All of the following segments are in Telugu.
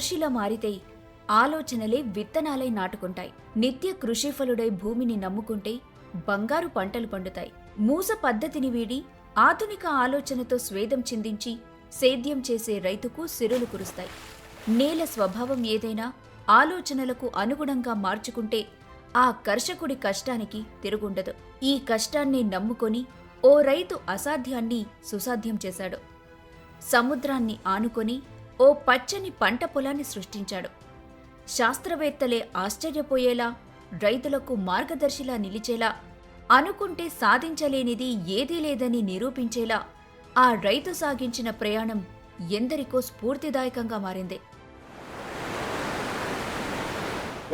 మహర్షిలా మారితే ఆలోచనలే విత్తనాలై నాటుకుంటాయి. నిత్య కృషిఫలుడై భూమిని నమ్ముకుంటే బంగారు పంటలు పండుతాయి. మూస పద్ధతిని వీడి ఆధునిక ఆలోచనతో స్వేదం చిందించి సేద్యం చేసే రైతుకు సిరులు కురుస్తాయి. నేల స్వభావం ఏదైనా ఆలోచనలకు అనుగుణంగా మార్చుకుంటే ఆ కర్షకుడి కష్టానికి తిరుగుండదు. ఈ కష్టాన్ని నమ్ముకొని ఓ రైతు అసాధ్యాన్ని సుసాధ్యం చేశాడు. సముద్రాన్ని ఆనుకొని ఓ పచ్చని పంట పొలాన్ని సృష్టించాడు. శాస్త్రవేత్తలే ఆశ్చర్యపోయేలా రైతులకు మార్గదర్శిలా నిలిచేలా అనుకుంటే సాధించలేనిది ఏదీ లేదని నిరూపించేలా ఆ రైతు సాగించిన ప్రయాణం ఎందరికో స్ఫూర్తిదాయకంగా మారింది.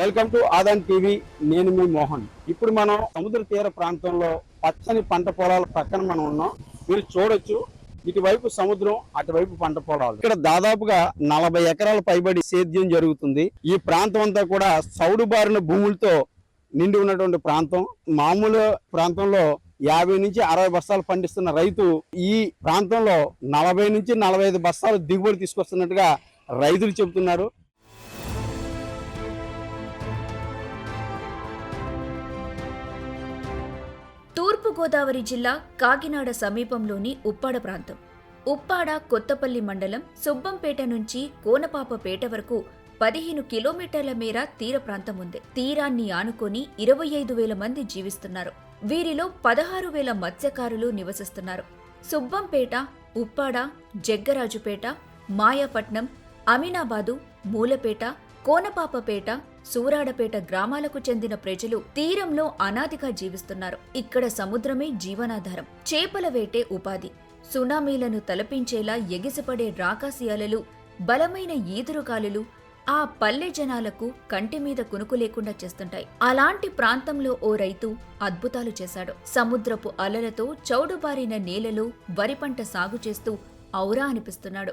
వెల్కమ్ టు ఆదాన్ టీవీ నేను మీ మోహన్. ఇప్పుడు మనం సముద్ర తీర ప్రాంతంలో పచ్చని పంట పొలాల పక్కన మనం ఉన్నాం. మీరు చూడొచ్చు ఇటువైపు సముద్రం అటువైపు పంట పొలాలు. ఇక్కడ దాదాపుగా నలభై ఎకరాల పైబడి సేద్యం జరుగుతుంది. ఈ ప్రాంతం అంతా కూడా సౌడు బారిన భూములతో నిండి ఉన్నటువంటి ప్రాంతం. మామూలు ప్రాంతంలో యాభై నుంచి అరవై బస్తాలు పండిస్తున్న రైతు ఈ ప్రాంతంలో నలభై నుంచి నలభై ఐదు బస్తాలు దిగుబడి తీసుకొస్తున్నట్టుగా రైతులు చెబుతున్నారు. తూర్పుగోదావరి జిల్లా కాకినాడ సమీపంలోని ఉప్పాడ ప్రాంతం. ఉప్పాడ కొత్తపల్లి మండలం సుబ్బంపేట నుంచి కోనపాపపేట వరకు పదిహేను కిలోమీటర్ల మేర తీర ప్రాంతం ఉంది. తీరాన్ని ఆనుకొని ఇరవై ఐదు వేల మంది జీవిస్తున్నారు. వీరిలో పదహారు వేల మత్స్యకారులు నివసిస్తున్నారు. సుబ్బంపేట ఉప్పాడ జగ్గరాజుపేట మాయాపట్నం అమీనాబాదు మూలపేట కోనపాపపేట సూరాడపేట గ్రామాలకు చెందిన ప్రజలు తీరంలో అనాదిగా జీవిస్తున్నారు. ఇక్కడ సముద్రమే జీవనాధారం. చేపల వేటే ఉపాధి. సునామీలను తలపించేలా ఎగిసిపడే రాకాసి అలలు బలమైన ఈదురుగాలులు ఆ పల్లె జనాలకు కంటి మీద కునుకు లేకుండా చేస్తుంటాయి. అలాంటి ప్రాంతంలో ఓ రైతు అద్భుతాలు చేశాడు. సముద్రపు అలలతో చౌడుబారిన నేలలో వరి పంట సాగు చేస్తూ ఔరా అనిపిస్తున్నాడు.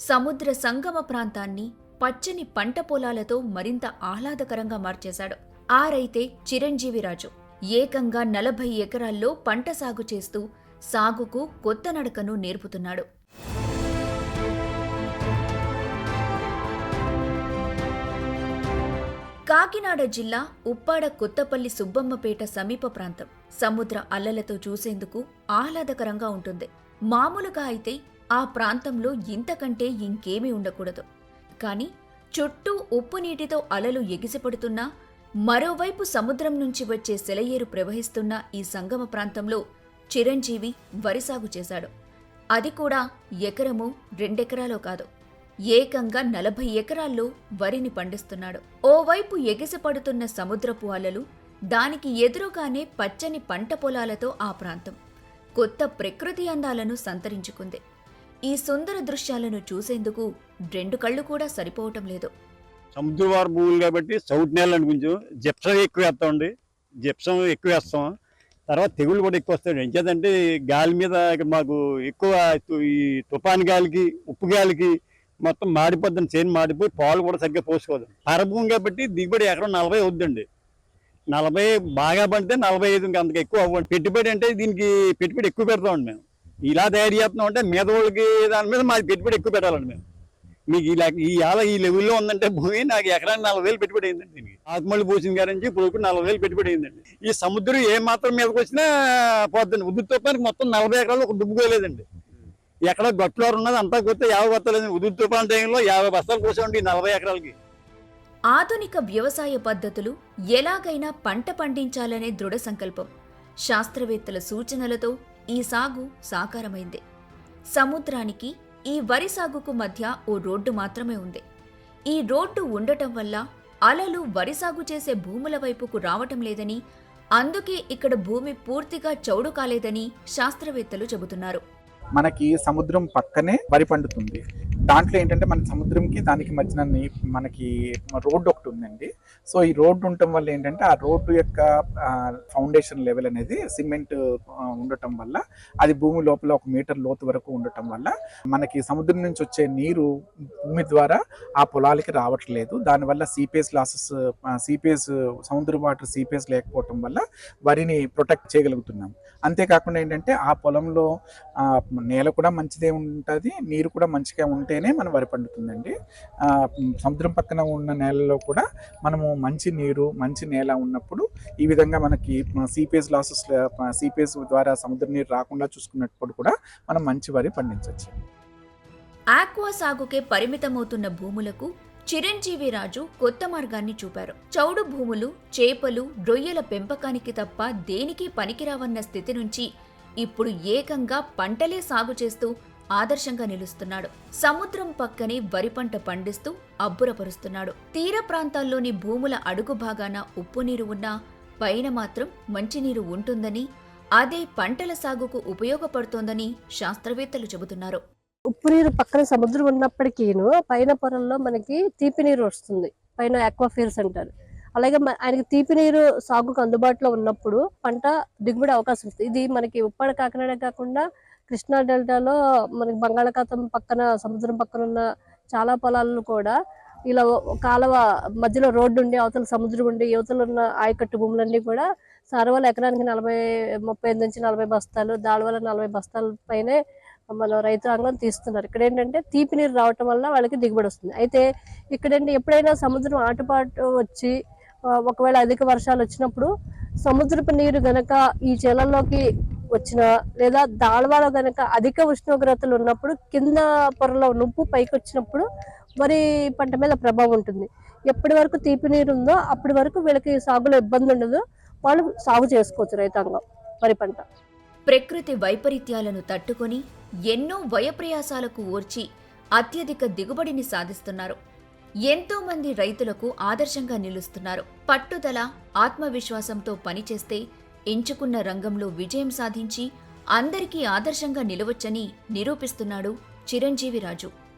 సముద్ర సంగమ ప్రాంతాన్ని పచ్చని పంట పొలాలతో మరింత ఆహ్లాదకరంగా మార్చేశాడు. ఆరైతే చిరంజీవి చిరంజీవిరాజు. ఏకంగా నలభై ఎకరాల్లో పంట సాగు చేస్తూ సాగుకు కొత్త నడకను నేర్పుతున్నాడు. కాకినాడ జిల్లా ఉప్పాడ కొత్తపల్లి సుబ్బమ్మపేట సమీప ప్రాంతం. సముద్ర అల్లలతో చూసేందుకు ఆహ్లాదకరంగా ఉంటుంది. మామూలుగా అయితే ఆ ప్రాంతంలో ఇంతకంటే ఇంకేమీ ఉండకూడదు. కాని చుట్టూ ఉప్పు నీటితో అలలు ఎగిసిపడుతున్నా మరోవైపు సముద్రం నుంచి వచ్చే సెలయేరు ప్రవహిస్తున్న ఈ సంగమ ప్రాంతంలో చిరంజీవి వరి సాగు చేశాడు. అది కూడా ఎకరము రెండెకరాలో కాదు ఏకంగా నలభై ఎకరాల్లో వరిని పండిస్తున్నాడు. ఓవైపు ఎగిసిపడుతున్న సముద్రపు అలలు దానికి ఎదురుగానే పచ్చని పంట పొలాలతో ఆ ప్రాంతం కొత్త ప్రకృతి అందాలను సంతరించుకుంది. ఈ సుందర దృశ్యాలను చూసేందుకు రెండు కళ్ళు కూడా సరిపోవటం లేదు. సముద్రవార భూములు కాబట్టి సౌత్ నేల కొంచెం జిప్సం ఎక్కువ వేస్తామండి. జిప్సం ఎక్కువ వేస్తాం. తర్వాత తెగులు కూడా ఎక్కువ వస్తాయి ఎంచేదంటే గాలి మీద మాకు ఎక్కువ ఈ తుఫాన్ గాలికి ఉప్పు గాలికి మొత్తం మాడిపోద్దని చేను మాడిపోయి పాలు కూడా సరిగ్గా పోసుకోదు పరభూమి కాబట్టి దిగుబడి ఎకరం నలభై అవుద్దండి. నలభై బాగా పడితే నలభై ఐదు ఇంకా అంతకు ఎక్కువ అవ్వండి. పెట్టుబడి అంటే దీనికి పెట్టుబడి ఎక్కువ పెడతామండి మేము. ఇలా తయారు చేస్తున్నాం అంటే మీద వాళ్ళకి దాని మీద మాది పెట్టుబడి ఎక్కువ పెట్టాలండి మేము. మీకు ఈ ఈ ఆల ఈ లెవెల్లో ఉందంటే భూమి నాకు ఎకరానికి నలభై వేలు పెట్టుబడి అయిందండి దీనికి. ఆత్మల్లి పోసిన గారి నుంచి ఇప్పుడు నలభై వేలు పెట్టుబడి అయిందండి. ఈ సముద్రం ఏ మాత్రం మీదకి వచ్చినా పోద్దండి. ఉద్దు మొత్తం నలభై ఎకరాలు ఒక దుబ్బుకోలేదండి ఎక్కడ గట్లో ఉన్నది అంతా కొత్త యాభై బత్తలేదు ఉద్దు తుఫాన్ టైంలో యాభై బస్తాలు కోసండి నలభై ఎకరాలకి. ఆధునిక వ్యవసాయ పద్ధతులు ఎలాగైనా పంట పండించాలనే దృఢ సంకల్పం. శాస్త్రవేత్తల సూచనలతో ఈ సాగు సాకారమైంది. సముద్రానికి ఈ వరి సాగుకు మధ్య ఓ రోడ్డు మాత్రమే ఉంది. ఈ రోడ్డు ఉండటం వల్ల అలలు వరి సాగు చేసే భూముల వైపుకు రావటం లేదని అందుకే ఇక్కడ భూమి పూర్తిగా చౌడు కాలేదని శాస్త్రవేత్తలు చెబుతున్నారు. మనకి సముద్రం పక్కనే వరి పండుతుంది. దాంట్లో ఏంటంటే మన సముద్రంకి దానికి మధ్యన మనకి రోడ్డు ఒకటి ఉందండి. సో ఈ రోడ్డు ఉండటం వల్ల ఏంటంటే ఆ రోడ్డు యొక్క ఫౌండేషన్ లెవెల్ అనేది సిమెంట్ ఉండటం వల్ల అది భూమి లోపల ఒక మీటర్ లోతు వరకు ఉండటం వల్ల మనకి సముద్రం నుంచి వచ్చే నీరు భూమి ద్వారా ఆ పొలాలకి రావట్లేదు. దానివల్ల సీపేస్ లాసెస్ సీపేస్ సముద్ర వాటర్ సీపేస్ లేకపోవటం వల్ల వరిని ప్రొటెక్ట్ చేయగలుగుతున్నాం. అంతేకాకుండా ఏంటంటే ఆ పొలంలో నేల కూడా మంచిదే ఉంటుంది నీరు కూడా మంచిగా ఉంటే ఉంటేనే మన వరి పండుతుందండి. సముద్రం పక్కన ఉన్న నేలలో కూడా మనము మంచి నీరు మంచి నేల ఉన్నప్పుడు ఈ విధంగా మనకి సీపేజ్ లాసెస్ సీపేజ్ ద్వారా సముద్ర నీరు రాకుండా చూసుకున్నప్పుడు కూడా మనం మంచి వరి పండించవచ్చు. ఆక్వా సాగుకే పరిమితమవుతున్న భూములకు చిరంజీవి రాజు కొత్త మార్గాన్ని చూపారు. చౌడు భూములు చేపలు రొయ్యల పెంపకానికి తప్ప దేనికి పనికిరావన్న స్థితి నుంచి ఇప్పుడు ఏకంగా పంటలే సాగు చేస్తూ ఆదర్శంగా నిలుస్తున్నాడు. సముద్రం పక్కనే వరి పంట పండిస్తూ అబ్బురపరుస్తున్నాడు. తీర ప్రాంతాల్లోని భూముల అడుగు భాగాన ఉప్పు నీరు ఉన్నా పైన మాత్రం మంచినీరు ఉంటుందని అదే పంటల సాగుకు ఉపయోగపడుతోందని శాస్త్రవేత్తలు చెబుతున్నారు. ఉప్పు నీరు పక్కన సముద్రం ఉన్నప్పటికీను పైన పొరల్లో మనకి తీపి నీరు వస్తుంది. పైన అక్వాఫీర్స్ అంటారు అలాగే ఆయనకి తీపి నీరు సాగుకు అందుబాటులో ఉన్నప్పుడు పంట దిగుబడి అవకాశం వస్తుంది. ఇది మనకి ఉప్పాడ కాకినాడ కాకుండా కృష్ణా డెల్టాలో మనకి బంగాళాఖాతం పక్కన సముద్రం పక్కన ఉన్న చాలా పొలాలను కూడా ఇలా కాలువ మధ్యలో రోడ్డు ఉండి అవతల సముద్రం ఉండి యువతలు ఉన్న ఆయకట్టు భూములన్నీ కూడా సారవాల ఎకరానికి నలభై ముప్పై నుంచి నలభై బస్తాలు దాళవల నలభై బస్తాల పైనే మన రైతాంగం తీస్తున్నారు. ఇక్కడ ఏంటంటే తీపి నీరు రావటం వల్ల వాళ్ళకి దిగుబడి వస్తుంది. అయితే ఇక్కడంటే ఎప్పుడైనా సముద్రం ఆటుపాటు వచ్చి ఒకవేళ అధిక వర్షాలు వచ్చినప్పుడు సముద్రపు నీరు గనక ఈ చెలల్లోకి వచ్చిన లేదా దాళవాలో కనుక అధిక ఉష్ణోగ్రతలు ఉన్నప్పుడు కింద పొరలో నుప్పు పైకి వచ్చినప్పుడు వరి పంట మీద ప్రభావం ఉంటుంది. ఎప్పటి వరకు తీపి నీరు ఉందో అప్పటి వరకు వీళ్ళకి సాగులో ఇబ్బంది ఉండదు. వాళ్ళు సాగు చేసుకోవచ్చు రైతాంగం వరి పంట. ప్రకృతి వైపరీత్యాలను తట్టుకొని ఎన్నో వయప్రయాసాలకు ఓర్చి అత్యధిక దిగుబడిని సాధిస్తున్నారు. ఎంతో మంది రైతులకు ఆదర్శంగా నిలుస్తున్నారు. పట్టుదల ఆత్మవిశ్వాసంతో పనిచేస్తే ఎంచుకున్న రంగంలో విజయం సాధించి అందరికీ ఆదర్శంగా నిలవచ్చని నిరూపిస్తున్నాడు చిరంజీవి రాజు.